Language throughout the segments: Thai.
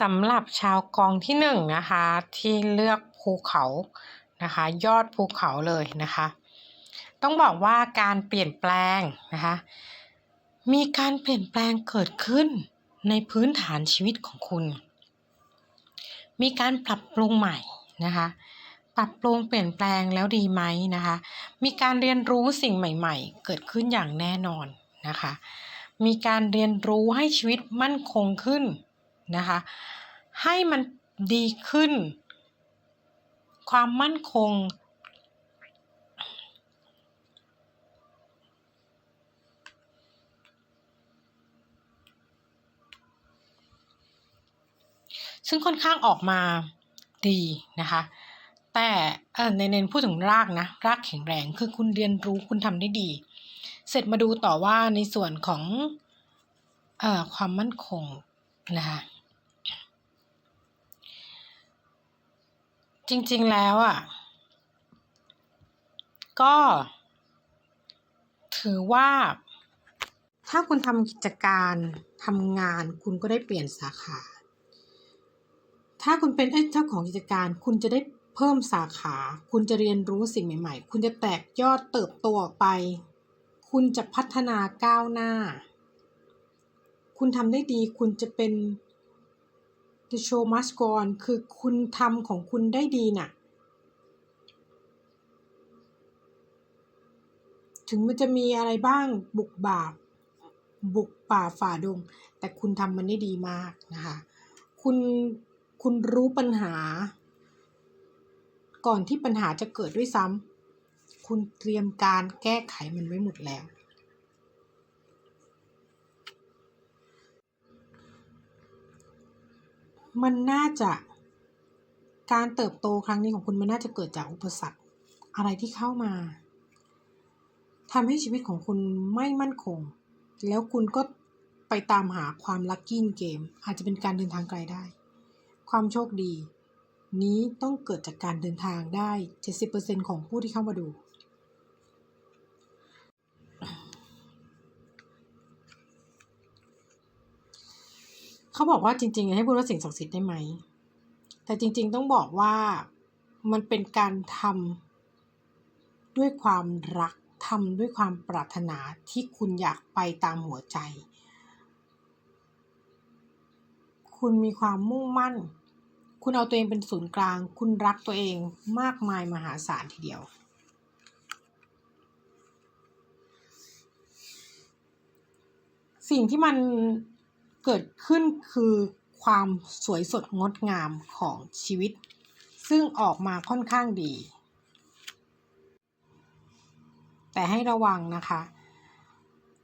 สำหรับชาวกองที่หนึ่งนะคะ ที่เลือกภูเขานะคะ ยอดภูเขาเลยนะคะ ต้องบอกว่าการเปลี่ยนแปลงนะคะ มีการเปลี่ยนแปลงเกิดขึ้นในพื้นฐานชีวิตของคุณ มีการปรับปรุงใหม่นะคะ ปรับปรุงเปลี่ยนแปลงแล้วดีไหมนะคะ มีการเรียนรู้สิ่งใหม่ๆ เกิดขึ้นอย่างแน่นอนนะคะ มีการเรียนรู้ให้ชีวิตมั่นคงขึ้น นะคะ ให้มันดีขึ้น ความมั่นคง ซึ่งค่อนข้างออกมาดีนะคะแต่ในเน้นพูดถึงรากนะรากแข็งแรงคือคุณเรียนรู้คุณทำได้ดี เสร็จมาดูต่อว่าในส่วนของอความมั่นคงนะคะ จริง ๆ แล้วอะ ก็ ถือว่า ถ้าคุณทำกิจการทำงานคุณก็ได้เปลี่ยนสาขา ถ้าคุณเป็นเอ้ยเจ้าของกิจการคุณจะได้เพิ่มสาขา คุณจะเรียนรู้สิ่งใหม่ ๆ คุณจะแตกยอดเติบโตออกไป คุณจะพัฒนาก้าวหน้า คุณทำได้ดี คุณจะเป็น the show must go on คือคุณทำของคุณได้ดีน่ะ ถึงมันจะมีอะไรบ้างบุกบาปบุกป่าฝ่าดง แต่คุณทำมันได้ดีมากนะคะ คุณคุณรู้ปัญหา ก่อนที่ปัญหาจะเกิดด้วยซ้ำคุณเตรียมการแก้ไขมันไว้หมดแล้ว มันน่าจะการเติบโตครั้งนี้ของคุณมันน่าจะเกิดจากอุปสรรคอะไรที่เข้ามาทำให้ชีวิตของคุณไม่มั่นคง แล้วคุณก็ไปตามหาความลัคกี้เกม อาจจะเป็นการเดินทางไกลได้ ความโชคดี นี้ต้องเกิดจากการเดินทางได้ 70%ของผู้ที่เข้ามาดู เขาบอกว่าจริงๆให้พูดว่าสิ่งศักดิ์สิทธิ์ได้ไหม แต่จริง ๆ ต้องบอกว่ามันเป็นการทำด้วยความรักทำด้วยความปรารถนาที่คุณอยากไปตามหัวใจ คุณมีความมุ่งมั่น คุณเอาตัวเองเป็นศูนย์กลาง คุณรักตัวเองมากมายมหาศาลทีเดียว สิ่งที่มัน เกิดขึ้นคือความสวยสดงดงามของชีวิต ซึ่งออกมาค่อนข้างดี แต่ให้ระวังนะคะ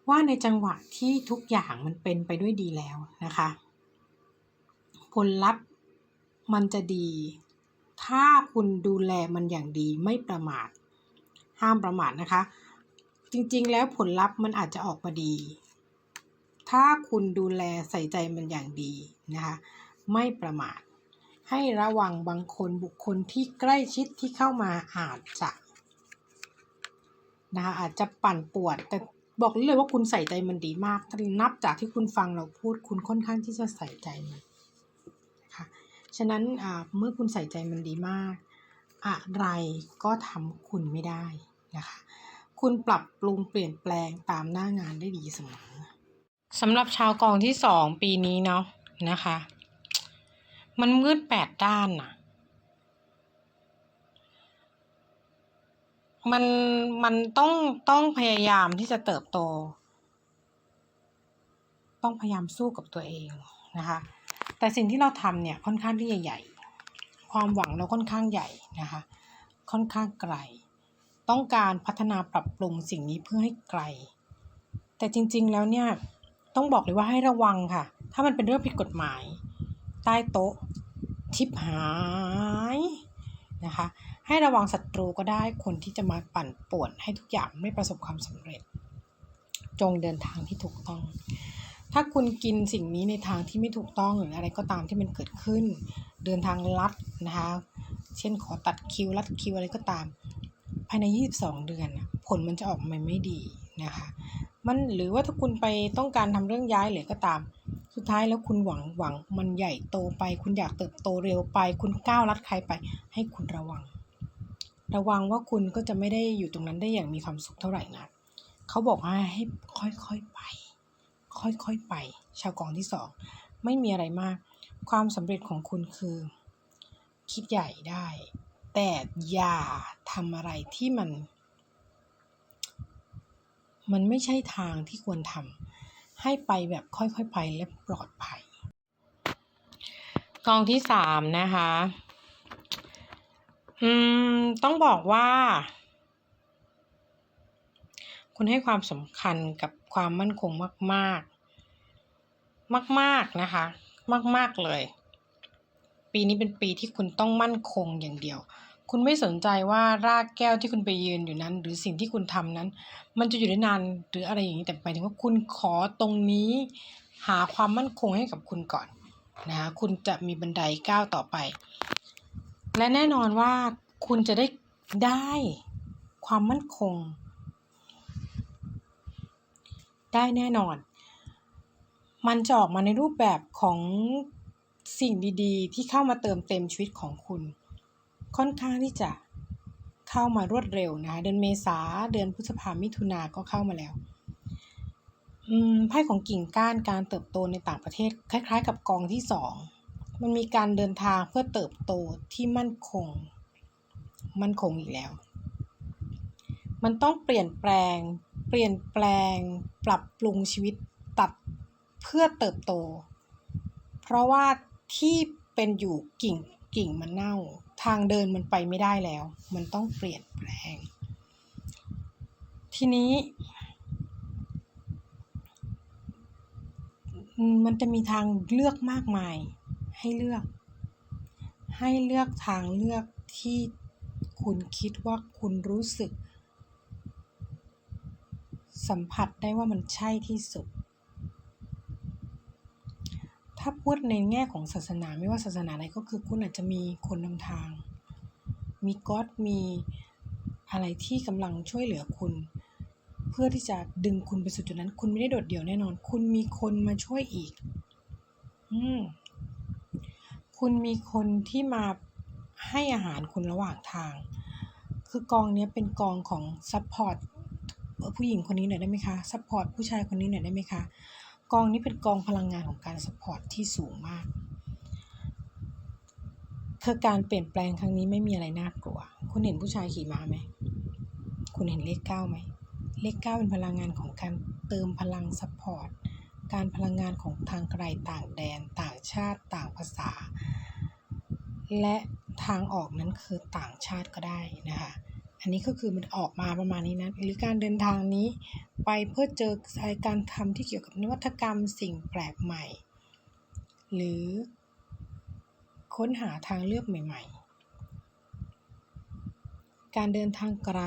ว่าในจังหวะที่ทุกอย่างมันเป็นไปด้วยดีแล้วนะคะ ผลลัพธ์มันจะดี ถ้าคุณดูแลมันอย่างดีไม่ประมาท ห้ามประมาทนะคะ จริงๆแล้วผลลัพธ์มันอาจจะออกมาดี ถ้าคุณดูแลใส่ใจมันอย่างดีนะคะไม่ประมาท ให้ระวังบางคนบุคคลที่ใกล้ชิดที่เข้ามาอาจจะนะคะอาจจะปั่นปวนแต่บอกเลยว่าคุณใส่ใจมันดีมากนับจากที่คุณฟังเราพูดคุณค่อนข้างที่จะใส่ใจมันค่ะฉะนั้นเมื่อคุณใส่ใจมันดีมาก อะไรก็ทำคุณไม่ได้นะคะ คุณปรับปรุงเปลี่ยนแปลงตามหน้างานได้ดีเสมอ สำหรับชาวกองที่สองปีนี้เนาะนะคะ มันมืดแปดด้านนะมันมันต้องต้องพยายามที่จะเติบโต ต้องพยายามสู้กับตัวเองนะคะ แต่สิ่งที่เราทำเนี่ยค่อนข้างที่จะใหญ่ ความหวังเราค่อนข้างใหญ่นะคะ ค่อนข้างไกล ต้องการพัฒนาปรับปรุงสิ่งนี้เพื่อให้ไกล แต่จริง ๆ แล้วเนี่ย ต้องบอกเลยว่าให้ระวังค่ะ ถ้ามันเป็นเรื่องผิดกฎหมาย ใต้โต๊ะ ทิปหายนะคะ ให้ระวังศัตรูก็ได้คนที่จะมาปั่นป่วนให้ทุกอย่างไม่ประสบความสำเร็จ จงเดินทางที่ถูกต้อง ถ้าคุณกินสิ่งนี้ในทางที่ไม่ถูกต้องหรืออะไรก็ตามที่มันเกิดขึ้น เดินทางลัดนะคะ เช่นขอตัดคิวลัดคิวอะไรก็ตาม ภายใน 22 เดือน ผลมันจะออกมาไม่ดีนะคะ มันหรือว่าถ้าคุณไปต้องการทำเรื่องย้ายหรือก็ตาม สุดท้ายแล้วคุณหวังหวังมันใหญ่โตไป คุณอยากเติบโตเร็วไป คุณก้าวลัดใครไป ให้คุณระวัง ระวังว่าคุณก็จะไม่ได้อยู่ตรงนั้นได้อย่างมีความสุขเท่าไหร่นะเขาบอกว่าให้ค่อยๆไป ค่อยๆไป ชาวกองที่สองไม่มีอะไรมาก ความสำเร็จของคุณคือ คิดใหญ่ได้ แต่อย่าทำอะไรที่มัน มันไม่ใช่ทางที่ควรทำให้ไปแบบค่อยๆไปและปลอดภัย กองที่สามนะคะ อืม ต้องบอกว่า คุณให้ความสำคัญกับความมั่นคงมาก ๆ มาก ๆ นะคะ มาก ๆ เลย ปีนี้เป็นปีที่คุณต้องมั่นคงอย่างเดียว คุณไม่สนใจว่ารากแก้วที่คุณไปยืนอยู่นั้น หรือสิ่งที่คุณทำนั้น มันจะอยู่ได้นานหรืออะไรอย่างนี้แต่หมายถึงว่าคุณขอตรงนี้หาความมั่นคงให้กับคุณก่อนนะคะคุณจะมีบันไดก้าวต่อไป และแน่นอนว่าคุณจะได้ได้ความมั่นคง ได้แน่นอน มันจะออกมาในรูปแบบของสิ่งดีๆ ที่เข้ามาเติมเต็มชีวิตของคุณ ค่อนข้างที่จะเข้ามารวดเร็วนะเดือนเมษาเดือนพฤษภามิถุนาก็เข้ามาแล้วไพ่ของกิ่งก้านการเติบโตในต่างประเทศ คล้าย ๆ กับกองที่สองมันมีการเดินทางเพื่อเติบโตที่มั่นคง มั่นคงอีกแล้ว มันต้องเปลี่ยนแปลง เปลี่ยนแปลง ปรับปรุงชีวิตตัดเพื่อเติบโต เพราะว่าที่เป็นอยู่กิ่งกิ่งมันเน่า ทางเดินมันไปไม่ได้แล้ว มันต้องเปลี่ยนแปลง ทีนี้ มันจะมีทางเลือกมากมาย ให้เลือก ให้เลือกทางเลือกที่คุณคิดว่าคุณรู้สึก สัมผัสได้ว่ามันใช่ที่สุด ถ้าพูดในแง่ของศาสนาไม่ว่าศาสนาไหนก็คือคุณอาจจะมีคนนำทาง มีก็อดมีอะไรที่กำลังช่วยเหลือคุณ เพื่อที่จะดึงคุณไปสู่จุดนั้น คุณไม่ได้โดดเดี่ยวแน่นอน คุณมีคนมาช่วยอีก อืมคุณมีคนที่มาให้อาหารคุณระหว่างทาง คือกองนี้เป็นกองของซัพพอร์ตผู้หญิงคนนี้หน่อยได้ไหมคะซัพพอร์ตผู้ชายคนนี้หน่อยได้ไหมคะ กองนี้เป็นกองพลังงานของการซัพพอร์ตที่สูงมากคือการเปลี่ยนแปลงครั้งนี้ไม่มีอะไรน่ากลัว คุณเห็นผู้ชายขี่ม้าไหม คุณเห็นเลขเก้าไหม เลขเก้าเป็นพลังงานของการเติมพลังซัพพอร์ต การพลังงานของทางไกลต่างแดน ต่างชาติ ต่างภาษา และทางออกนั้นคือต่างชาติก็ได้นะคะ อันนี้ก็คือมันออกมาประมาณนี้นะหรือการเดินทางนี้ ไปเพื่อเจอการทำที่เกี่ยวกับนวัตกรรมสิ่งแปลกใหม่ หรือค้นหาทางเลือกใหม่ ๆ การเดินทางไกล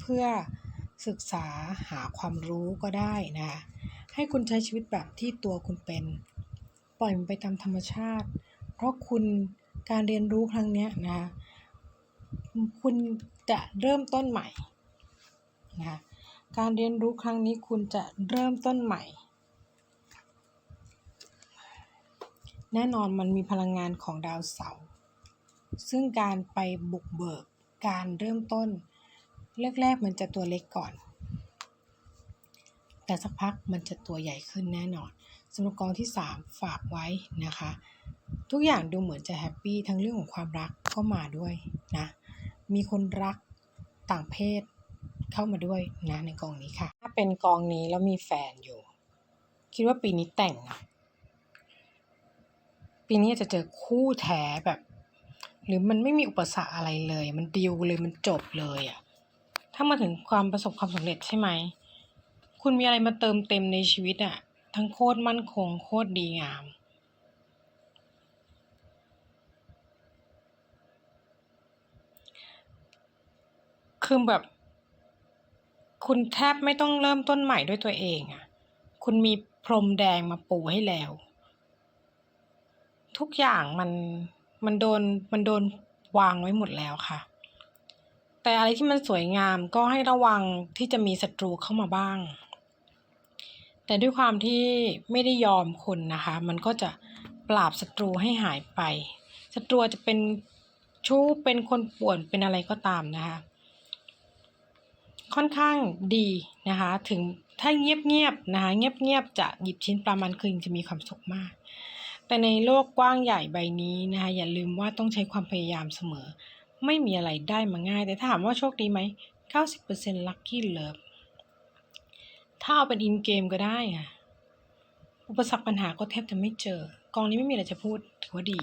เพื่อศึกษาหาความรู้ก็ได้นะ ให้คุณใช้ชีวิตแบบที่ตัวคุณเป็น ปล่อยมันไปตามธรรมชาติ เพราะคุณการเรียนรู้ครั้งนี้นะ คุณจะเริ่มต้นใหม่นะคะการเรียนรู้ครั้งนี้คุณจะเริ่มต้นใหม่ แน่นอนมันมีพลังงานของดาวเสาร์ซึ่งการไปบุกเบิกการเริ่มต้นแรกๆมันจะตัวเล็กก่อน แต่สักพักมันจะตัวใหญ่ขึ้นแน่นอนสำหรับกองที่ 3 ฝากไว้นะคะ ทุกอย่างดูเหมือนจะแฮปปี้ทั้งเรื่องของความรักก็มาด้วยนะ มีคนรักต่างเพศเข้ามาด้วยนะในกองนี้ค่ะ ถ้าเป็นกองนี้แล้วมีแฟนอยู่ คิดว่าปีนี้แต่งนะปีนี้จะเจอคู่แท้แบบ หรือมันไม่มีอุปสรรคอะไรเลย มันดิวเลยมันจบเลยอะถ้ามาถึงความประสบความสำเร็จใช่ไหมคุณมีอะไรมาเติมเต็มในชีวิตอะทั้งโคตรมั่นคงโคตรดีงาม คือแบบ คุณแทบไม่ต้องเริ่มต้นใหม่ด้วยตัวเองอะคุณมีพรมแดงมาปูให้แล้ว ทุกอย่างมันมันโดนมันโดนวางไว้หมดแล้วค่ะ แต่อะไรที่มันสวยงามก็ให้ระวังที่จะมีศัตรูเข้ามาบ้าง แต่ด้วยความที่ไม่ได้ยอมคนนะคะ มันก็จะปราบศัตรูให้หายไปศัตรูจะเป็นชู้เป็นคนป่วนเป็นอะไรก็ตามนะคะ ค่อนข้างดีนะคะ ถึงถ้าเงียบๆนะคะ เงียบๆจะหยิบชิ้นปลามันคือจะมีความสุขมาก แต่ในโลกกว้างใหญ่ใบนี้นะคะ อย่าลืมว่าต้องใช้ความพยายามเสมอ ไม่มีอะไรได้มาง่าย แต่ถ้าถามว่าโชคดีไหม 90% lucky love ถ้าเอาเป็นอินเกมก็ได้ค่ะ อุปสรรคปัญหาก็แทบจะไม่เจอกองนี้ไม่มีอะไรจะพูดถือว่าดี